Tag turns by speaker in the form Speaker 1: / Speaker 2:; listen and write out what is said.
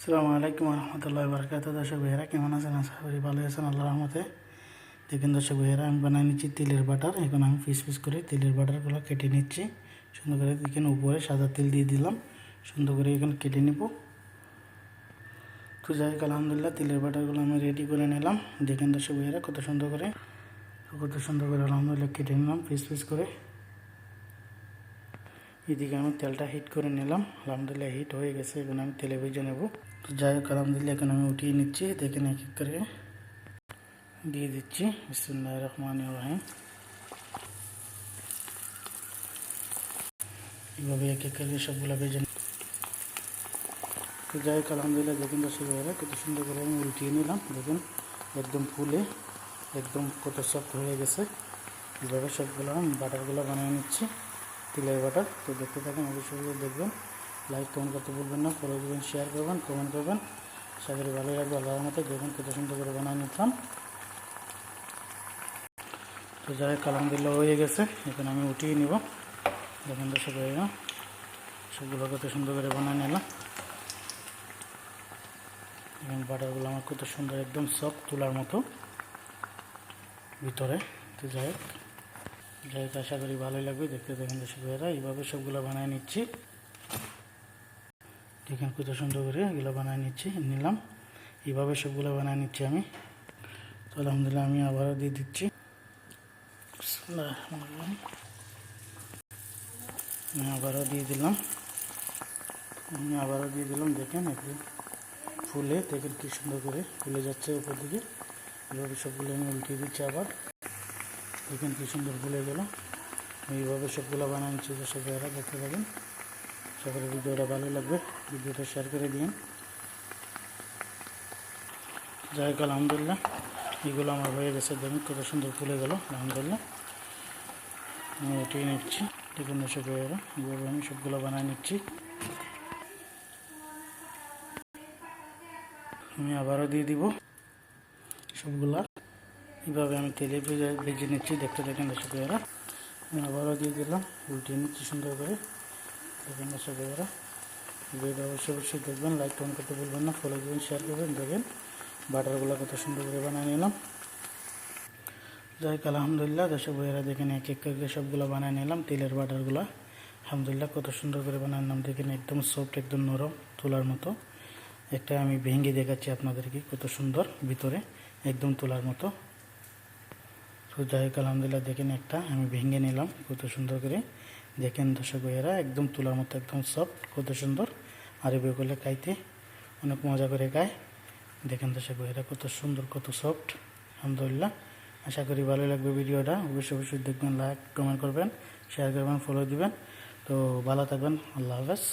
Speaker 1: আসসালামু আলাইকুম রহমতুল্লাহ বরকাত দর্শক ভাইয়েরা, কেমন আছেন? আশা করি ভালো আছেন। আল্লাহ রহমতে। দেখুন দর্শক ভাইয়েরা, আমি বানিয়ে নিচ্ছি তিলের বাটার। এখন আমি পিস পিস করে তিলের বাটারগুলো কেটে নিচ্ছি। সুন্দর করে দেখেন উপরে সাদা তেল দিয়ে দিলাম। সুন্দর করে এখন কেটে নিব। তো যাই আলহামদুলিল্লাহ তিলের বাটারগুলো আমি রেডি করে নিলাম। দেখেন দর্শক ভাইয়েরা, কত সুন্দর করে, কত সুন্দর করে আলহামদুলিল্লাহ কেটে নিলাম পিস পিস করে। এদিকে আমি তেলটা হিট করে নিলাম আলহামদুলিল্লাহ হিট হয়ে গেছে এখন আমি তেলে ভেজে নেব তো যাই হোক আলহামদুলিল্লাহ এখন আমি উঠিয়ে নিচ্ছি দেখেন এক এক করে দিয়ে দিচ্ছি বিসমুল্লাহ রহমান রাহিম এইভাবে এক এক করে সবগুলো ভেজে নিই। তো যাই হোক আলহামদুলিল্লাহ দেখুন দর্শক ভাইয়েরা কত সুন্দর করে আমি উঠিয়ে নিলাম দেখুন একদম ফুলে একদম কত সফট হয়ে গেছে এইভাবে সবগুলো আমি বাটারগুলো বানিয়ে নিচ্ছি তিলের বাটার। তো দেখতে থাকেন অবশ্যই দেখবেন। লাইক কমেন্ট করতে বলবেন না। ফলো দেবেন শেয়ার করবেন কমেন্ট করবেন। আশা করি ভালো লাগবে। আল্লাহর মতো দেখবেন কত সুন্দর করে বানিয়ে নিতাম। তো যাই হোক, আলহামদুলিল্লাহ হয়ে গেছে। এখন আমি উঠিয়ে নিব। দেখেন দর্শক ভাইয়া সবগুলো কত সুন্দর করে বানিয়ে নিলাম। এবং বাটারগুলো আমার কত সুন্দর, একদম সফট তুলার মতো ভিতরে। তো যাই হোক। যাই হোক আশা করি ভালোই লাগবে। দেখতে দেখেন দর্শক ভাইয়েরা, এইভাবে সবগুলো বানিয়ে নিচ্ছি। দেখেন কত সুন্দর করে এগুলো বানিয়ে নিচ্ছি, নিলাম। এইভাবে সবগুলো বানিয়ে নিচ্ছি আমি। তো আলহামদুলিল্লাহ আমি আবারও দিয়ে দিচ্ছি। আমি আবারও দিয়ে দিলাম। আমি আবারও দিয়ে দিলাম, দেখেন একদম ফুলে, দেখেন কি সুন্দর করে ফুলে যাচ্ছে উপর দিকে। এইভাবে সবগুলো আমি উল্টিয়ে দিচ্ছি আবার। দেখেন কি সুন্দর ফুলে গেল এইভাবে সবগুলো নিচ্ছি দর্শক ভাইয়েরা দেখতে পাবেন সকলের ভিডিওটা ভালো লাগবে, ভিডিওটা শেয়ার করে দিন। যাই হোক, আলহামদুলিল্লাহ, এগুলো আমার হয়ে গেছে দেখুন, কত সুন্দর ফুলে গেল আলহামদুলিল্লাহ। আমি উঠিয়ে নিচ্ছি দেখুন দর্শক ভাইয়েরা এইভাবে আমি সবগুলো বানিয়ে নিচ্ছি। আমি আবারও দিয়ে দিব সবগুলা। এইভাবে আমি তেলে ভেজে নিচ্ছি। দেখতে দেখেন দর্শক ভাইয়েরা। আমি আবারও দিয়ে দিলাম উল্টিয়ে নিচ্ছি সুন্দর করে। দেখেন দর্শক ভাইয়েরা ভিডিওটা অবশ্যই অবশ্যই দেখবেন। লাইক কমেন্ট করতে বলবেন না। ফলো করবেন শেয়ার করবেন। দেখেন বাটারগুলো কত সুন্দর করে বানিয়ে নিলাম। যাই হোক আলহামদুলিল্লাহ দর্শক ভাইয়েরা, দেখেন এক এক করে সবগুলো বানিয়ে নিলাম। তেলের বাটারগুলো। আলহামদুলিল্লাহ, কত সুন্দর করে বানিয়ে নিলাম দেখেন একদম সফট একদম নরম তোলার মতো। একটা আমি ভেঙে দেখাচ্ছি আপনাদেরকে কত সুন্দর ভিতরে। একদম তোলার মতো। তো যাই হোক, আলহামদুলিল্লাহ দেখেন একটা, আমি ভেঙে নিলাম, কত সুন্দর করে। দেখেন দর্শক ভাইয়েরা, একদম তোলার মতো, একদম সফট কত সুন্দর। আর এভাবে করলে খাইতে অনেক মজা করে খায়। দেখেন দর্শক ভাইয়েরা, কত সুন্দর, কত সফট আলহামদুলিল্লাহ। আশা করি ভালো লাগবে ভিডিওটা। অবশ্যই অবশ্যই দেখবেন লাইক কমেন্ট করবেন শেয়ার করবেন ফলো দিবেন। তো ভালো থাকবেন, আল্লাহ হাফেজ।